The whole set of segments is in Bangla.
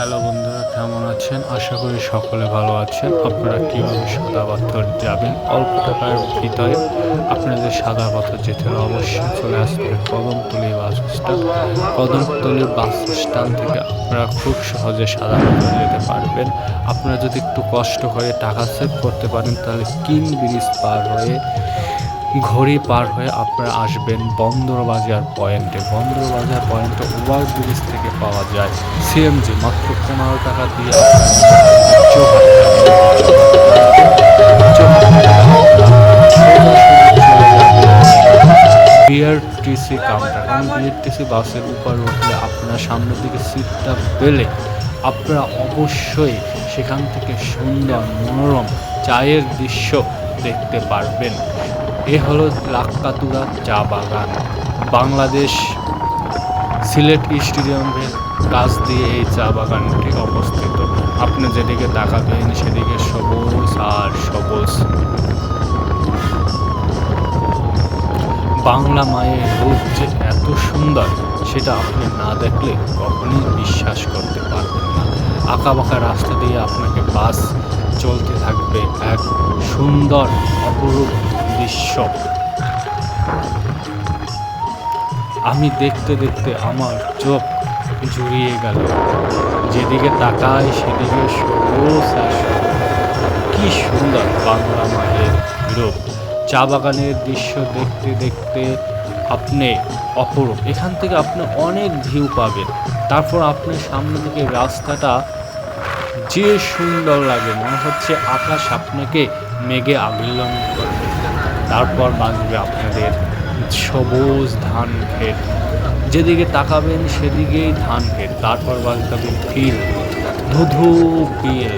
হ্যালো বন্ধুরা, কেমন আছেন? আশা করি সকলে ভালো আছেন। আপনারা কীভাবে সাদা পাথর যাবেন? অল্প টাকার ভিতরে আপনাদের সাদা পাথর যেতে হলে অবশ্যই চলে আসবে Kadamtali bus stand. Kadamtali bus stand থেকে আপনারা খুব সহজে সাদা পাথর যেতে পারবেন। আপনারা যদি একটু কষ্ট করে টাকা সেভ করতে পারেন, তাহলে কিং ব্রিজ পার হয়ে ঘড়ি পার হয়ে আপনারা আসবেন বন্দরবাজার পয়েন্টে। বন্দরবাজার পয়েন্টে ওভার ব্রিজ থেকে পাওয়া যায় সিএমজি মাত্র পনেরো টাকা দিয়ে বিআরটিসি কাউন্টার কারণ বিআরটিসি বাসের উপর উঠলে আপনার সামনের দিকে সিটটা পেলে আপনারা অবশ্যই সেখান থেকে সুন্দর মনোরম চায়ের দৃশ্য দেখতে পারবেন। এ হলো লাক্কাতুরা চা বাগান। বাংলাদেশ সিলেট স্টেডিয়ামের কাছ দিয়ে এই চা বাগানটি অবস্থিত। আপনি যেদিকে তাকাবেন, সেদিকে সবুজ আর সবুজ। বাংলা মায়ের রূপ যে এত সুন্দর, সেটা আপনি না দেখলে কখনোই বিশ্বাস করতে পারবেন না। আঁকা বাঁকা রাস্তা দিয়ে আপনাকে বাস চলতে থাকবে এক সুন্দর, অপরূপ দৃশ্য। আমি দেখতে দেখতে আমার চোখ জুড়িয়ে গেল। যেদিকে তাকায় সেদিকে সবুজ কি সুন্দর বাংলা মায়ের রূপ। চা বাগানের দৃশ্য দেখতে দেখতে আপনি অপরূপ। এখান থেকে আপনি অনেক ভিউ পাবেন। তারপর আপনি সামনে দিকে রাস্তাটা যে সুন্দর লাগে, মনে হচ্ছে আকাশ আপনাকে মেঘে আবিল্লন করবে তারপর বাঁচবে আপনাদের সবুজ ধান ক্ষেত। যেদিকে তাকাবেন সেদিকেই ধান ক্ষেত। তারপর বাঁচবে বিল ধুধু বিল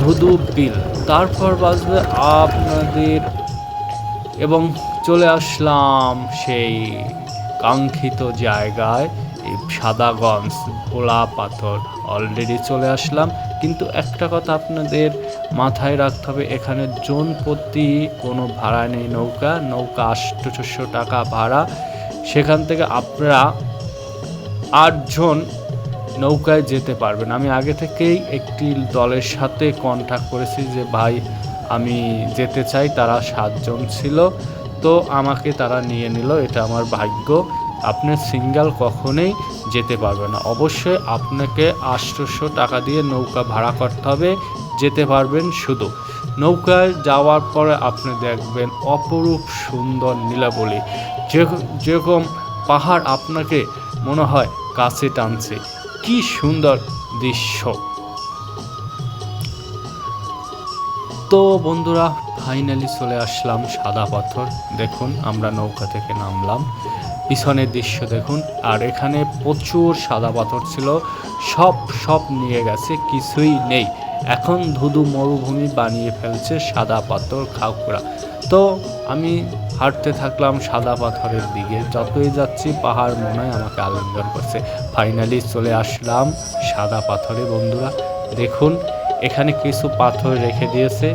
ধুধু বিল। তারপর বাঁচবে আপনাদের এবং চলে আসলাম সেই কাঙ্ক্ষিত জায়গায়, এই সাদাগঞ্জ ভোলা পাথর অলরেডি চলে আসলাম। কিন্তু একটা কথা আপনাদের মাথায় রাখতে হবে, এখানে জন প্রতি কোনো ভাড়া নেই নৌকা নৌকা আটশোশো টাকা ভাড়া। সেখান থেকে আপনারা আটজন নৌকায় যেতে পারবেন। আমি আগে থেকেই একটি দলের সাথে কন্ট্যাক্ট করেছি যে, ভাই, আমি যেতে চাই। তারা সাতজন ছিল। তো আমাকে তারা নিয়ে নিল, এটা আমার ভাগ্য। আপনি সিঙ্গেল কখনোই যেতে পারবেন না। অবশ্যই আপনাকে আটশোশো টাকা দিয়ে নৌকা ভাড়া করতে হবে। যেতে পারবেন শুধু। নৌকায় যাওয়ার পরে আপনি দেখবেন অপরূপ সুন্দর নীলাবলী। যেরকম পাহাড় আপনাকে মনে হয় কাছে টানছে। কি সুন্দর দৃশ্য। তো বন্ধুরা, ফাইনালি চলে আসলাম সাদা পাথর। দেখুন, আমরা নৌকা থেকে নামলাম। পিছনের দৃশ্য দেখুন। আর এখানে প্রচুর সাদা পাথর ছিল। সব সব নিয়ে গেছে, কিছুই নেই। এখন ধুধু মরুভূমি বানিয়ে ফেলছে সাদা পাথর খাকুড়া তো আমি হাঁটতে থাকলাম সাদা পাথরের দিকে। যতই যাচ্ছি, পাহাড় মনে হয় আমাকে আলিঙ্গন করছে। ফাইনালি চলে আসলাম সাদা পাথরে, বন্ধুরা। দেখুন, এখানে কিছু পাথর রেখে দিয়েছে।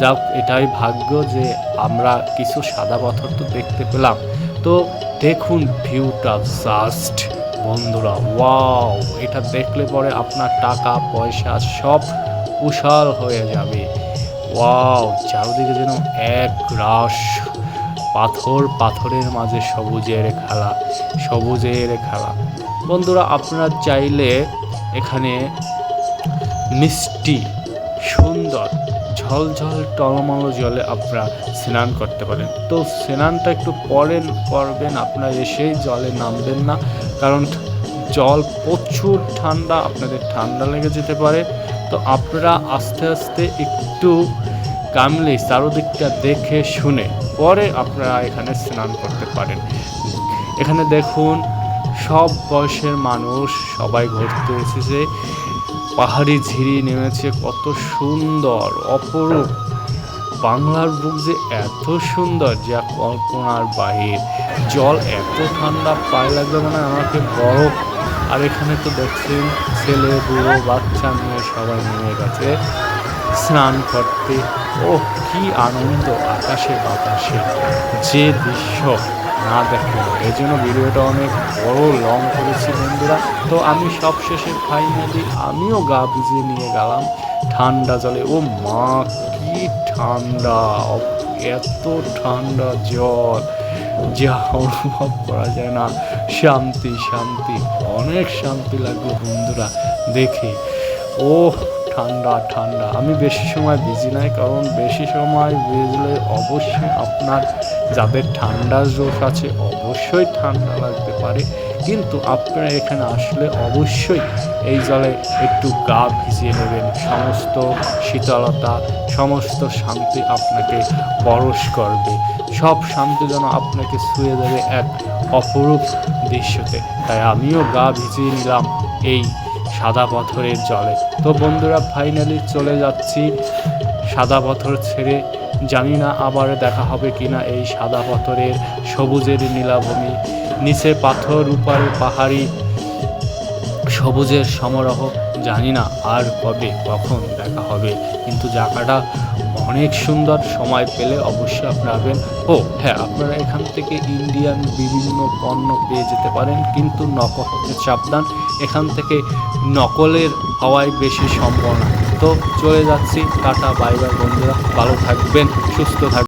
যাক, এটাই ভাগ্য যে আমরা কিছু সাদা পাথর তো দেখতে পেলাম। তো দেখুন ভিউটা জাস্ট বন্ধুরা ওয়াও এটা দেখলে পরে আপনার টাকা, পয়সা, সব উশাল হয়ে যাবে। ওয়াও, চারদিকে যেন এক রাস পাথর, পাথরের মাঝে সবুজের খেলা সবুজের খেলা। বন্ধুরা, আপনারা চাইলে এখানে মিষ্টি, সুন্দর, ঝলঝল টলমল জলে আপনারা স্নান করতে পারেন। তো স্নানটা একটু পরে করবেন আপনারা এসেই জলে নামবেন না। কারণ জল, প্রচুর ঠান্ডা, আপনাদের ঠান্ডা লেগে যেতে পারে। তো আপনারা আস্তে আস্তে একটু কামলে চারোদিকটা দেখে শুনে পরে আপনারা এখানে স্নান করতে পারেন। এখানে দেখুন, সব বয়সের মানুষ সবাই ঘুরতে এসেছে। পাহাড়ি ঝিরি নেমেছে, কত সুন্দর, অপরূপ। বাংলার বুক যে এত সুন্দর, যা কল্পনার বাহির। জল এত ঠান্ডা, পায়ে লাগবে মানে আমাকে বরফ আর এখানে তো দেখছেন, ছেলে, বুড়ো, বাচ্চা নিয়ে সবাই নেমে গেছে। স্নান করতে। ও কি আনন্দ আকাশে বাতাসে। যে দৃশ্য না দেখেন এই জন্য ভিডিওটা অনেক বড় লং করেছি বন্ধুরা। তো আমি সব শেষে ফাইনালি আমিও গা ভিজিয়ে নিয়ে গেলাম ঠান্ডা জলে। ও মা কি ঠান্ডা, এত ঠান্ডা জল। যা অনুভব করা যায় না। শান্তি শান্তি, অনেক শান্তি লাগল বন্ধুরা, দেখে। ও ঠান্ডা ঠান্ডা। আমি বেশি সময় ভিজি নাই, কারণ বেশি সময় ভিজলে অবশ্যই আপনার যাদের ঠান্ডার জোশ আছে, অবশ্যই ঠান্ডা লাগতে পারে। কিন্তু আপনারা এখানে আসলে অবশ্যই এই জলে একটু গা ভিজিয়ে নেবেন। সমস্ত শীতলতা সমস্ত শান্তি আপনাকে পরশ করবে। সব শান্তি যেন আপনাকে ছুঁয়ে দেবে এক অপরূপ দৃশ্যতে। তাই আমিও গা ভিজিয়ে নিলাম এই সাদা পাথরের জলে। তো বন্ধুরা ফাইনালি চলে যাচ্ছি সাদা পাথর ছেড়ে। জানি না আবার দেখা হবে কিনা এই সাদা পাথরের সবুজের নীলাভূমি। নিচে পাথর, উপারে পাহাড়ি সবুজের সমারোহ। জানি না আর কবে, কখন দেখা হবে। কিন্তু জায়গাটা অনেক সুন্দর সময় পেলে অবশ্যই আপনারা আসবেন ও হ্যাঁ আপনারা এখান থেকে ইন্ডিয়ান বিভিন্ন পণ্য পেয়ে যেতে পারেন, কিন্তু নকল হতে সাবধান। এখান থেকে নকলের হওয়ায় বেশি সম্ভাবনা। তো চলে যাচ্ছি। টাটা, বাই বাই বন্ধুরা। ভালো থাকবেন, সুস্থ থাকবেন।